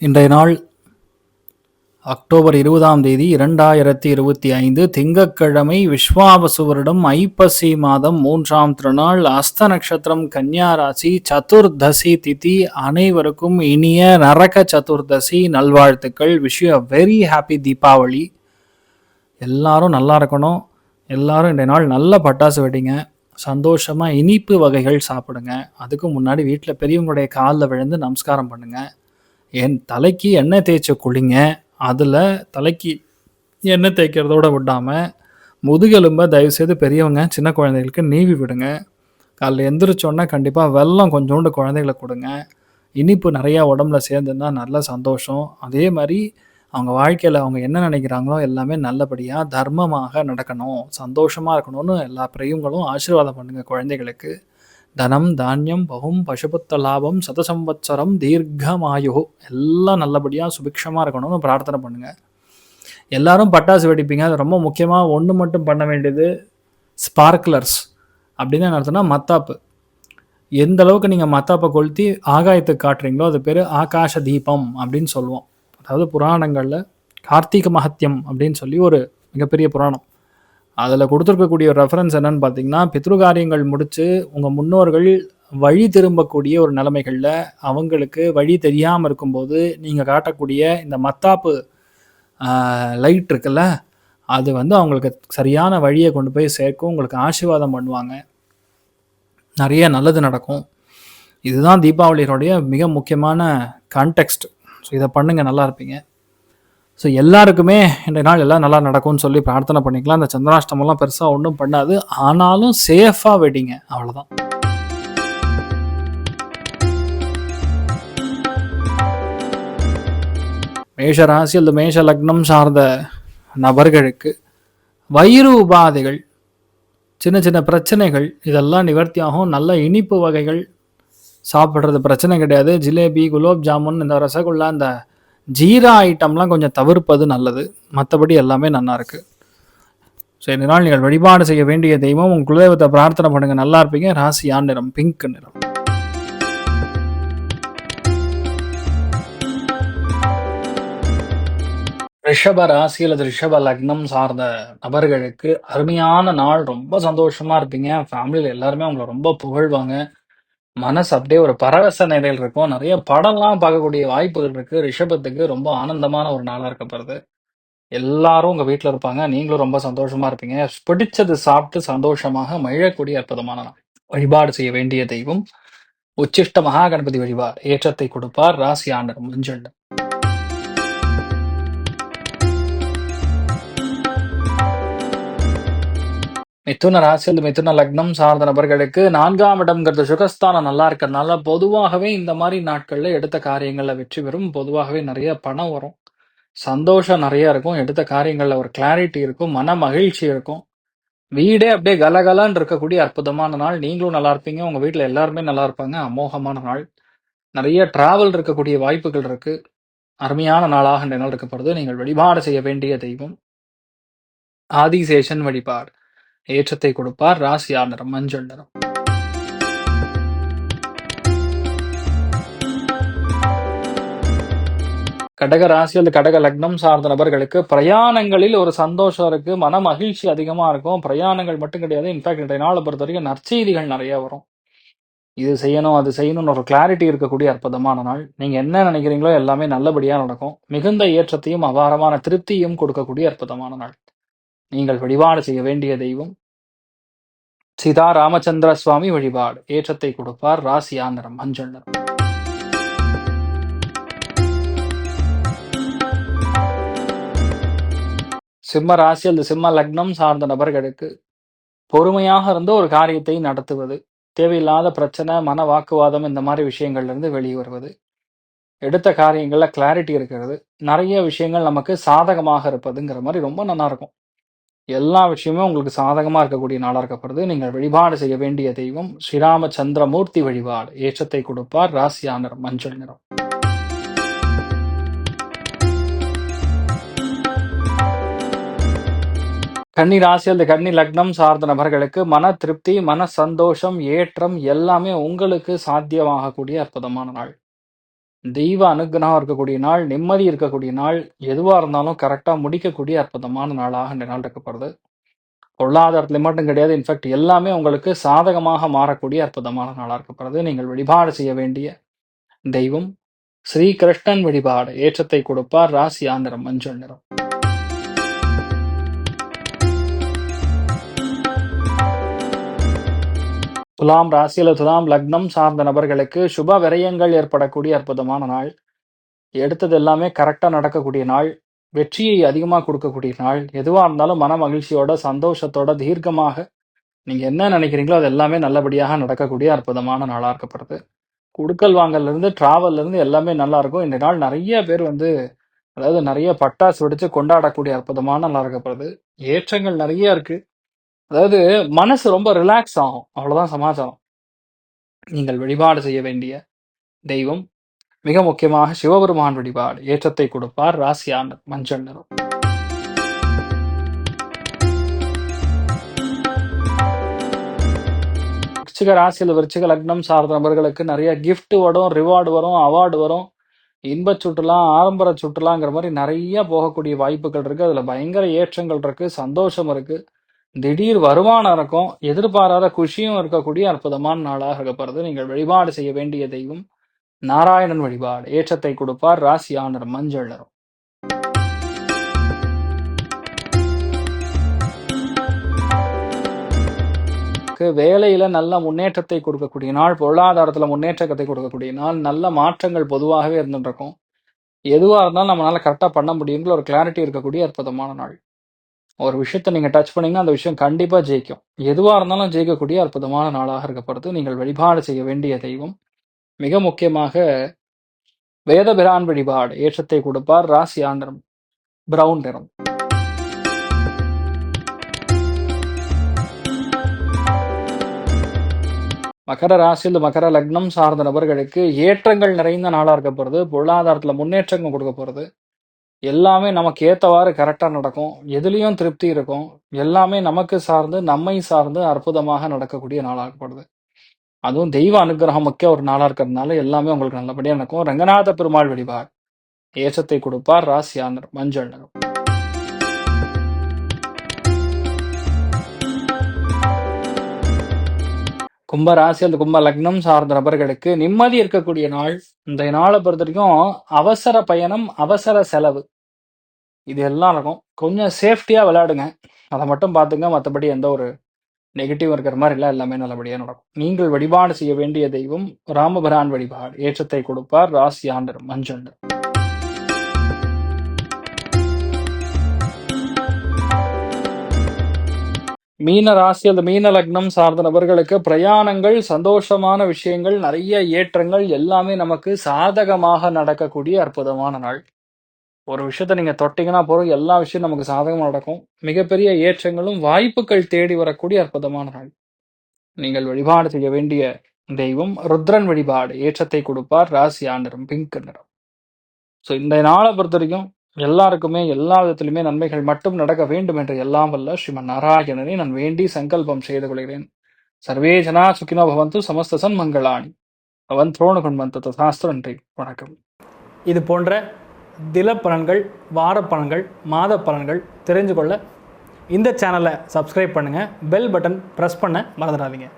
இன்றைய நாள் அக்டோபர் இருபதாம் தேதி இரண்டாயிரத்தி இருபத்தி ஐந்து திங்கட்கிழமை விஸ்வாபசுவரிடம் ஐப்பசி மாதம் மூன்றாம் திருநாள் அஸ்த நட்சத்திரம் கன்னியா ராசி சதுர்தசி திதி அனைவருக்கும் இனிய நரக சதுர்தசி நல்வாழ்த்துக்கள். விஷ் வெரி ஹாப்பி தீபாவளி எல்லாரும் நல்லா இருக்கணும். எல்லாரும் இன்றைய நாள் நல்ல பட்டாசு வெடிங்க. சந்தோஷமாக இனிப்பு வகைகள் சாப்பிடுங்க. அதுக்கு முன்னாடி வீட்டில் பெரியவங்களுடைய காலில் விழுந்து நமஸ்காரம் பண்ணுங்கள் என் தலைக்கு எண்ணெய் தேய்ச்ச குளிங்க அதில் தலைக்கு எண்ணெய் தேய்க்கிறதோட விடாமல் முதுகெலும்பை தயவுசெய்து பெரியவங்க சின்ன குழந்தைகளுக்கு நீவி விடுங்க. காலைல எந்திரிச்சோன்னா கண்டிப்பாக வெள்ளம் கொஞ்சோண்டு குழந்தைகளுக்கு கொடுங்க. இனிப்பு நிறையா உடம்புல சேர்ந்துருந்தால் நல்ல சந்தோஷம். அதே மாதிரி அவங்க வாழ்க்கையில் அவங்க என்ன நினைக்கிறாங்களோ எல்லாமே நல்லபடியாக தர்மமாக நடக்கணும் சந்தோஷமாக இருக்கணும்னு எல்லா பிரியங்களும் ஆசீர்வாதம் பண்ணுங்கள் குழந்தைகளுக்கு. தனம் தானியம் பகும் பசுபுத்த லாபம் சதசம்பத்சரம் தீர்க்கமாயு எல்லாம் நல்லபடியாக சுபிக்ஷமாக இருக்கணும்னு பிரார்த்தனை பண்ணுங்கள் எல்லாரும் பட்டாசு வெடிப்பீங்க. அது ரொம்ப முக்கியமாக ஒன்று மட்டும் பண்ண வேண்டியது ஸ்பார்க்லர்ஸ் அப்படின்னு என்ன அர்த்தம்னா மத்தாப்பு. எந்த அளவுக்கு நீங்கள் மத்தாப்பை கொளுத்தி ஆகாயத்துக்கு காட்டுறீங்களோ அது பேர் ஆகாஷ தீபம் அப்படின்னு சொல்லுவோம். அதாவது புராணங்களில் கார்த்திக மகத்தியம் அப்படின்னு சொல்லி ஒரு மிகப்பெரிய புராணம். அதில் கொடுத்துருக்கக்கூடிய ஒரு ரெஃபரன்ஸ் என்னன்னு பார்த்தீங்கன்னா பித்ருகாரியங்கள் முடித்து உங்கள் முன்னோர்கள் வழி திரும்பக்கூடிய ஒரு நிலைமைகளில் அவங்களுக்கு வழி தெரியாமல் இருக்கும்போது நீங்கள் காட்டக்கூடிய இந்த மத்தாப்பு லைட் இருக்குல்ல அது வந்து அவங்களுக்கு சரியான வழியை கொண்டு போய் சேர்க்கும் உங்களுக்கு ஆசீர்வாதம் பண்ணுவாங்க. நிறைய நல்லது நடக்கும். இதுதான் தீபாவளியினுடைய மிக முக்கியமான கான்டெக்ட் ஸோ இதை பண்ணுங்கள் நல்லா இருப்பீங்க. ஸோ எல்லாருக்குமே இன்றைய நாள் எல்லாம் நல்லா நடக்கும்னு சொல்லி பிரார்த்தனை பண்ணிக்கலாம். இந்த சந்திராஷ்டமெல்லாம் பெருசாக ஒன்றும் பண்ணாது. ஆனாலும் சேஃபாக வெடிங்க. அவ்வளோதான் மேஷ ராசி அல்லது மேஷ லக்னம் சார்ந்த நபர்களுக்கு வயிறு உபாதைகள் சின்ன சின்ன பிரச்சனைகள் இதெல்லாம் நிவர்த்தியாகும் நல்ல இனிப்பு வகைகள் சாப்பிட்றது பிரச்சனை கிடையாது. ஜிலேபி குலோப் ஜாமுன் இந்த ரசகுல்லா இந்த ஜீரா ஐட்டம்லாம் கொஞ்சம் தவிர்ப்பது நல்லது. மற்றபடி எல்லாமே நல்லா இருக்கு. ஸோ நாள் நீங்கள் வழிபாடு செய்ய வேண்டிய தெய்வம் உங்கள் குலதெய்வத்தை பிரார்த்தனை பண்ணுங்க நல்லா இருப்பீங்க. ராசியான் நிறம் பிங்க் நிறம். ரிஷப ராசி அல்லது ரிஷப லக்னம் சார்ந்த நபர்களுக்கு அருமையான நாள். ரொம்ப சந்தோஷமா இருப்பீங்க. ஃபேமிலியில் எல்லாருமே அவங்கள ரொம்ப புகழ்வாங்க. மனசு அப்படியே ஒரு பரவச நிலையில் இருக்கும். நிறைய படம்லாம் பார்க்கக்கூடிய வாய்ப்புகள் இருக்கு. ரிஷபத்துக்கு ரொம்ப ஆனந்தமான ஒரு நாளா இருக்கப்படுது எல்லாரும் உங்க வீட்டில் இருப்பாங்க. நீங்களும் ரொம்ப சந்தோஷமா இருப்பீங்க. பிடிச்சது சாப்பிட்டு சந்தோஷமாக மகிழக்கூடிய அற்புதமான நாள். வழிபாடு செய்ய வேண்டிய தெய்வம் உச்சிஷ்ட மகா கணபதி வழிபாடு ஏற்றத்தை கொடுப்பார் ராசி ஆண்டர் மஞ்சள் மிதுன ராசி அல்லது மிதுன லக்னம் சார்ந்த நபர்களுக்கு நான்காம் இடம்ங்கிறது சுகஸ்தானம். நல்லா இருக்கிறதுனால பொதுவாகவே இந்த மாதிரி நாட்கள்ல எடுத்த காரியங்கள்ல வெற்றி பெறும். பொதுவாகவே நிறைய பணம் வரும். சந்தோஷம் நிறைய இருக்கும். எடுத்த காரியங்கள்ல ஒரு கிளாரிட்டி இருக்கும். மன மகிழ்ச்சி இருக்கும். வீடே அப்படியே கலகலான்னு இருக்கக்கூடிய அற்புதமான நாள். நீங்களும் நல்லா இருப்பீங்க. உங்க வீட்டுல எல்லாருமே நல்லா இருப்பாங்க. அமோகமான நாள். நிறைய டிராவல் இருக்கக்கூடிய வாய்ப்புகள் இருக்கு. அருமையான நாளாக இந்த நாள் இருக்கப்படுது நீங்கள் வழிபாடு செய்ய வேண்டிய தெய்வம். ஆதிசேஷன் வழிபாடு. ஏற்றத்தை கொடுப்பார். ராசியார் நிறம் மஞ்சள் நிறம் கடக ராசி அல்லது கடக லக்னம் சார்ந்த நபர்களுக்கு பிரயாணங்களில் ஒரு சந்தோஷம் இருக்கு. மன மகிழ்ச்சி அதிகமா இருக்கும். பிரயாணங்கள் மட்டும் கிடையாது. இன்ஃபேக்ட் இன்றைய நாளை பொறுத்த வரைக்கும் நற்செய்திகள் நிறைய வரும். இது செய்யணும் அது செய்யணும்னு ஒரு கிளாரிட்டி இருக்கக்கூடிய அற்புதமான நாள். நீங்க என்ன நினைக்கிறீங்களோ எல்லாமே நல்லபடியா நடக்கும். மிகுந்த ஏற்றத்தையும் அபாரமான திருப்தியும் கொடுக்கக்கூடிய அற்புதமான நாள். நீங்கள் வழிபாடு செய்ய வேண்டிய தெய்வம். சீதா ராமச்சந்திர சுவாமி வழிபாடு. ஏற்றத்தை கொடுப்பார் ராசி ஆந்திரம் மஞ்சள் நிறம். சிம்ம ராசி அல்லது சிம்ம லக்னம் சார்ந்த நபர்களுக்கு பொறுமையாக இருந்து ஒரு காரியத்தை நடத்துவது தேவையில்லாத பிரச்சனை மன வாக்குவாதம் இந்த மாதிரி விஷயங்கள்ல இருந்து வெளியே வருவது எடுத்த காரியங்கள்ல கிளாரிட்டி இருக்கிறது நிறைய விஷயங்கள் நமக்கு சாதகமாக இருப்பதுங்கிற மாதிரி ரொம்ப நல்லா இருக்கும். எல்லா விஷயமும் உங்களுக்கு சாதகமா இருக்கக்கூடிய நாளாக இருக்கப்படுது. நீங்கள் வழிபாடு செய்ய வேண்டிய தெய்வம் ஸ்ரீராமச்சந்திரமூர்த்தி வழிபாடு. ஏற்றத்தை கொடுப்பார். ராசியா நிறம் மஞ்சள் நிறம். கன்னி ராசி அல்லது கன்னி லக்னம் சார்ந்த நபர்களுக்கு மன திருப்தி மன சந்தோஷம் ஏற்றம் எல்லாமே உங்களுக்கு சாத்தியமாகக்கூடிய அற்புதமான நாள். தெய்வ அனுகிரகம் இருக்கக்கூடிய நாள் நிம்மதி இருக்கக்கூடிய நாள் எதுவா இருந்தாலும் கரெக்டா முடிக்கக்கூடிய அற்புதமான நாளாக இந்த நாள் இருக்கப்படுது பொருளாதாரத்துல மட்டும் கிடையாது இன்ஃபேக்ட் எல்லாமே உங்களுக்கு சாதகமாக மாறக்கூடிய அற்புதமான நாளா இருக்கப்படுது. நீங்கள் வழிபாடு செய்ய வேண்டிய தெய்வம் ஸ்ரீ கிருஷ்ணன் வழிபாடு ஏற்றத்தை கொடுப்பார். ராசி ஆந்திரம் மஞ்சள் நிறம். துலாம் ராசியில துலாம் லக்னம் சார்ந்த நபர்களுக்கு சுப விரயங்கள் ஏற்படக்கூடிய அற்புதமான நாள். எடுத்தது எல்லாமே கரெக்டாக நடக்கக்கூடிய நாள். வெற்றியை அதிகமாக கொடுக்கக்கூடிய நாள். எதுவாக இருந்தாலும் மன மகிழ்ச்சியோட சந்தோஷத்தோட தீர்க்கமாக நீங்கள் என்ன நினைக்கிறீங்களோ அது எல்லாமே நல்லபடியாக நடக்கக்கூடிய அற்புதமான நாளாக இருக்கப்படுது. குடுக்கல் வாங்கல்ல இருந்து எல்லாமே நல்லா இருக்கும். இந்த நாள் நிறைய பேர் வந்து அதாவது நிறைய பட்டாசு வெடித்து கொண்டாடக்கூடிய அற்புதமான நாளாக இருக்கப்படுது. ஏற்றங்கள் நிறைய இருக்குது அதாவது மனசு ரொம்ப ரிலாக்ஸ் ஆகும். அவ்வளோதான் சமாச்சாரம் நீங்கள் வழிபாடு செய்ய வேண்டிய தெய்வம் மிக முக்கியமாக சிவபெருமான் வழிபாடு. ஏற்றத்தை கொடுப்பார் ராசியான மஞ்சள் நிறம். விருச்சிக ராசியில் விருச்சிக லக்னம் சார்ந்த நபர்களுக்கு நிறைய கிஃப்ட் வரும் ரிவார்டு வரும் அவார்டு வரும். இன்ப சுற்றுலா ஆரம்பர சுற்றுலாங்கிற மாதிரி நிறைய போகக்கூடிய வாய்ப்புகள் இருக்கு. அதுல பயங்கர ஏற்றங்கள் இருக்கு சந்தோஷம் இருக்கு. திடீர் வருமானம் இருக்கும் எதிர்பாராத குஷியும் இருக்கக்கூடிய அற்புதமான நாளாக இருக்கப்படுறது நீங்கள் வழிபாடு செய்ய வேண்டிய தெய்வம் நாராயணன் வழிபாடு. ஏற்றத்தை கொடுப்பார் ராசியானர் மஞ்சள் நிறம் வேலையில நல்ல முன்னேற்றத்தை கொடுக்கக்கூடிய நாள் பொருளாதாரத்துல முன்னேற்றத்தை கொடுக்கக்கூடிய நாள் நல்ல மாற்றங்கள் பொதுவாகவே இருந்துட்டு இருக்கும். எதுவா இருந்தாலும் நம்மளால கரெக்டா பண்ண முடியுங்கிற ஒரு கிளாரிட்டி இருக்கக்கூடிய அற்புதமான நாள். ஒரு விஷயத்தை நீங்க டச் பண்ணீங்கன்னா அந்த விஷயம் கண்டிப்பாக ஜெயிக்கும். எதுவாக இருந்தாலும் ஜெயிக்கக்கூடிய அற்புதமான நாளாக இருக்கப்படுது நீங்கள் வழிபாடு செய்ய வேண்டிய தெய்வம். மிக முக்கியமாக வேதபிரான் வழிபாடு ஏற்றத்தை கொடுப்பார் ராசி ஆந்திரம் பிரவுன் நிறம். மகர ராசியில் மகர லக்னம் சார்ந்த நபர்களுக்கு ஏற்றங்கள் நிறைந்த நாளாக இருக்க போகிறது பொருளாதாரத்துல முன்னேற்றங்கள் கொடுக்க போகிறது எல்லாமே நமக்கு ஏற்றவாறு கரெக்டாக நடக்கும். எதுலேயும் திருப்தி இருக்கும். எல்லாமே நமக்கு சார்ந்து நம்மை சார்ந்து அற்புதமாக நடக்கக்கூடிய நாளாகப்படுது இருக்கப்படுது அதுவும் தெய்வ அனுகிரகம் முக்கிய ஒரு நாளாக இருக்கிறதுனால எல்லாமே உங்களுக்கு நல்லபடியாக நடக்கும். ரங்கநாத பெருமாள் வழிபாடு. ஏற்றத்தை கொடுப்பார் ராசியானர் மஞ்சள் நகரம் கும்ப ராசி அந்த கும்ப லக்னம் சார்ந்த நபர்களுக்கு நிம்மதி இருக்கக்கூடிய நாள். இந்த நாளை பொறுத்த வரைக்கும் அவசர பயணம் அவசர செலவு. இது எல்லாம் இருக்கும் கொஞ்சம் சேஃப்டியா விளையாடுங்க. அதை மட்டும் பார்த்துங்க. மற்றபடி எந்த ஒரு நெகட்டிவ் இருக்கிற மாதிரி இல்லை. எல்லாமே நல்லபடியாக நடக்கும். நீங்கள் வழிபாடு செய்ய வேண்டிய தெய்வம் ராமபிரான் வழிபாடு. ஏற்றத்தை கொடுப்பார். ராசி ஆண்டர் மஞ்சள் மீன ராசி அந்த மீன லக்னம் சார்ந்த நபர்களுக்கு பிரயாணங்கள் சந்தோஷமான விஷயங்கள் நிறைய ஏற்றங்கள் எல்லாமே நமக்கு சாதகமாக நடக்கக்கூடிய அற்புதமான நாள். ஒரு விஷயத்த நீங்க தொட்டீங்கன்னா போறோம் எல்லா விஷயம் நமக்கு சாதகமாக நடக்கும். மிகப்பெரிய ஏற்றங்களும் வாய்ப்புகள் தேடி வரக்கூடிய அற்புதமான நாள். நீங்கள் வழிபாடு செய்ய வேண்டிய தெய்வம் ருத்ரன் வழிபாடு ஏற்றத்தை கொடுப்பார். ராசி ஆண்டரும் பிங்க் நிறம் ஸோ இந்த நாளை பொறுத்த வரைக்கும் எல்லாருக்குமே எல்லா விதத்திலுமே நன்மைகள் மட்டும் நடக்க வேண்டும் என்று எல்லாம் வல்ல ஸ்ரீமன் நாராயணனை நான் வேண்டி சங்கல்பம் செய்து கொள்கிறேன். சர்வே ஜனா சுகினோ பவந்து சமஸ்த சன் மங்களாணி. அவன் துரோண குண்மந்த சாஸ்திர நன்றி. வணக்கம். இது போன்ற தில பலன்கள் வார பலன்கள் மாத பலன்கள் தெரிஞ்சு கொள்ள இந்த சேனலை சப்ஸ்கிரைப் பண்ணுங்கள் பெல் பட்டன் ப்ரெஸ் பண்ண மறந்துடாதீங்க.